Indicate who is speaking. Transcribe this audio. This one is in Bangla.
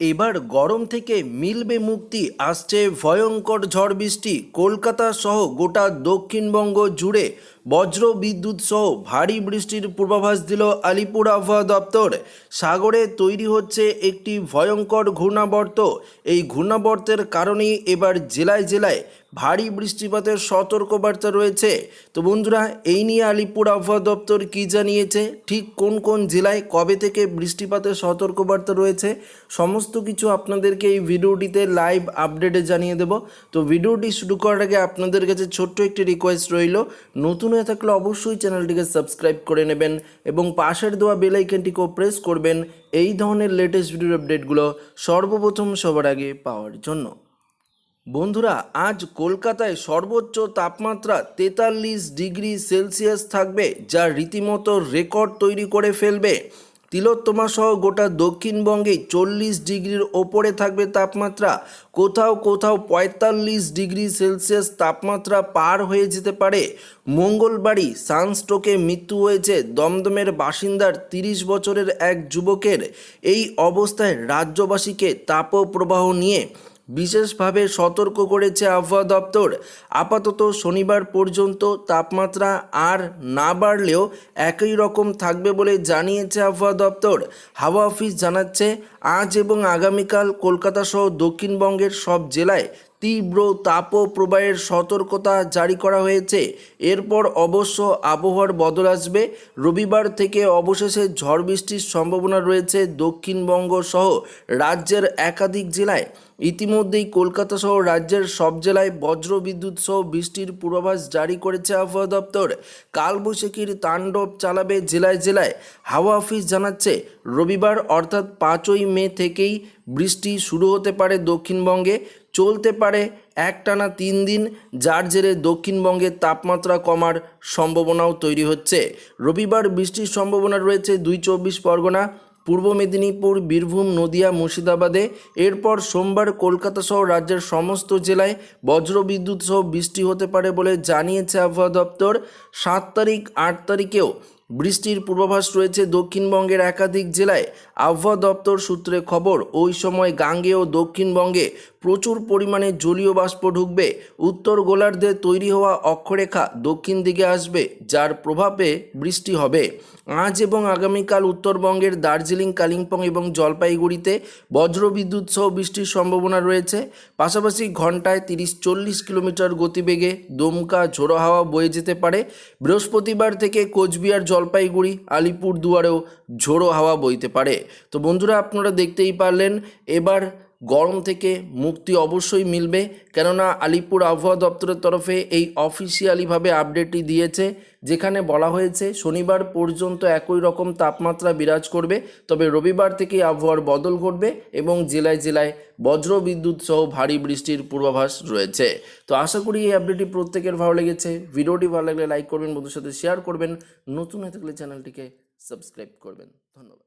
Speaker 1: এবার গরম থেকে মিলবে মুক্তি, আসছে ভয়ঙ্কর ঝড় বৃষ্টি। কলকাতা সহ গোটা দক্ষিণবঙ্গ জুড়ে বজ্র বিদ্যুৎ সহ ভারী বৃষ্টির পূর্বাভাস দিল আলিপুর আবহাওয়া দপ্তর। সাগরে তৈরি হচ্ছে একটি ভয়ঙ্কর ঘূর্ণাবর্ত। এই ঘূর্ণাবর্তের কারণেই এবার জেলায় জেলায় ভারী বৃষ্টিপাতের সতর্কবার্তা রয়েছে। তো বন্ধুরা, এই নিয়ে আলিপুর আবহাওয়া দপ্তর কী জানিয়েছে? ঠিক কোন কোন জেলায় কবে থেকে বৃষ্টিপাতের সতর্কবার্তা রয়েছে? সমস্ত কিছু আপনাদেরকে এই ভিডিওটিতে লাইভ আপডেটে জানিয়ে দেব। তো ভিডিওটি শুরু করার আগে আপনাদের কাছে ছোট্ট একটি রিকোয়েস্ট রইল। নতুন হয়ে থাকলে অবশ্যই চ্যানেলটিকে সাবস্ক্রাইব করে নেবেন এবং পাশের দেওয়া বেল আইকনটিকেও প্রেস করবেন। এই ধরনের লেটেস্ট ভিডিওর আপডেটগুলো সর্বপ্রথম সবার আগে পাওয়ার জন্য। বন্ধুরা, আজ কলকাতায় সর্বোচ্চ তাপমাত্রা তেতাল্লিশ ডিগ্রি সেলসিয়াস থাকবে, যা রীতিমতো রেকর্ড তৈরি করে ফেলবে। তিলোত্তমা সহ গোটা দক্ষিণবঙ্গে চল্লিশ ডিগ্রির ওপরে থাকবে তাপমাত্রা। কোথাও কোথাও পঁয়তাল্লিশ ডিগ্রি সেলসিয়াস তাপমাত্রা পার হয়ে যেতে পারে। মঙ্গলবারই সানস্ট্রোকে মৃত্যু হয়েছে দমদমের বাসিন্দার তিরিশ বছরের এক যুবকের। এই অবস্থায় রাজ্যবাসীকে তাপপ্রবাহ নিয়ে বিশেষভাবে সতর্ক করেছে আবহাওয়া দপ্তর। আপাতত শনিবার পর্যন্ত তাপমাত্রা আর না বাড়লেও একই রকম থাকবে বলে জানিয়েছে আবহাওয়া দপ্তর। হাওয়া অফিস জানাচ্ছে, আজ এবং আগামীকাল কলকাতা সহ দক্ষিণবঙ্গের সব জেলায় তীব্র তাপপ্রবাহের সতর্কতা জারি করা হয়েছে। এরপর অবশ্য আবহাওয়ার বদল আসবে। রবিবার থেকে অবশেষে ঝড় বৃষ্টির সম্ভাবনা রয়েছে দক্ষিণবঙ্গ সহ রাজ্যের একাধিক জেলায়। ইতিমধ্যেই কলকাতা সহ রাজ্যের সব জেলায় বজ্র বিদ্যুৎ সহ বৃষ্টির পূর্বাভাস জারি করেছে আবহাওয়া দপ্তর। কালবৈশাখীর তাণ্ডব চালাবে জেলায় জেলায়। হাওয়া অফিস জানাচ্ছে, রবিবার অর্থাৎ পাঁচই মে থেকেই বৃষ্টি শুরু হতে পারে দক্ষিণবঙ্গে। চলতে পারে একটানা তিন দিন, যার জেরে দক্ষিণবঙ্গের তাপমাত্রা কমার সম্ভাবনাও তৈরি হচ্ছে। রবিবার বৃষ্টির সম্ভাবনা রয়েছে দুই চব্বিশ পরগনা পূর্ব মেদিনীপুর, বীরভূম, নদিয়া, মুর্শিদাবাদে। এরপর সোমবার কলকাতা সহ রাজ্যের সমস্ত জেলায় বজ্রবিদ্যুৎ সহ বৃষ্টি হতে পারে বলে জানিয়েছে আবহাওয়া দপ্তর। সাত তারিখ, আট তারিখেও বৃষ্টির পূর্বাভাস রয়েছে দক্ষিণবঙ্গের একাধিক জেলায়। আবহাওয়া দপ্তর সূত্রে খবর, ওই সময় গাঙ্গে ও দক্ষিণবঙ্গে প্রচুর পরিমাণে জলীয় বাষ্প ঢুকবে। উত্তর গোলার্ধে তৈরি হওয়া অক্ষরেখা দক্ষিণ দিকে আসবে, যার প্রভাবে বৃষ্টি হবে। আজ এবং আগামীকাল উত্তরবঙ্গের দার্জিলিং, কালিম্পং এবং জলপাইগুড়িতে বজ্রবিদ্যুৎ সহ বৃষ্টির সম্ভাবনা রয়েছে। পাশাপাশি ঘন্টায় তিরিশ চল্লিশ কিলোমিটার গতিবেগে দমকা, ঝোড়ো হাওয়া বয়ে যেতে পারে। বৃহস্পতিবার থেকে কোচবিহার, জলপাইগুড়ি আলিপুর দুয়ারেও ঝোড়ো হাওয়া বইতে পারে। তো বন্ধুরা, আপনারা দেখতেই পারলেন, এবার গরম থেকে মুক্তি অবশ্যই মিলবে। কেননা আলিপুর আবহাওয়া দপ্তরের তরফে এই অফিসিয়ালিভাবে আপডেটটি দিয়েছে, যেখানে বলা হয়েছে শনিবার পর্যন্ত একই রকম তাপমাত্রা বিরাজ করবে, তবে রবিবার থেকেই আবহাওয়ার বদল ঘটবে এবং জেলায় জেলায় বজ্র বিদ্যুৎ সহ ভারী বৃষ্টির পূর্বাভাস রয়েছে। তো আশা করি এই আপডেটটি প্রত্যেকের ভালো লেগেছে। ভিডিওটি ভালো লাগলে লাইক করবেন বন্ধুর সাথে শেয়ার করবেন। নতুন হয়ে থাকলে চ্যানেলটিকে সাবস্ক্রাইব করবেন। ধন্যবাদ।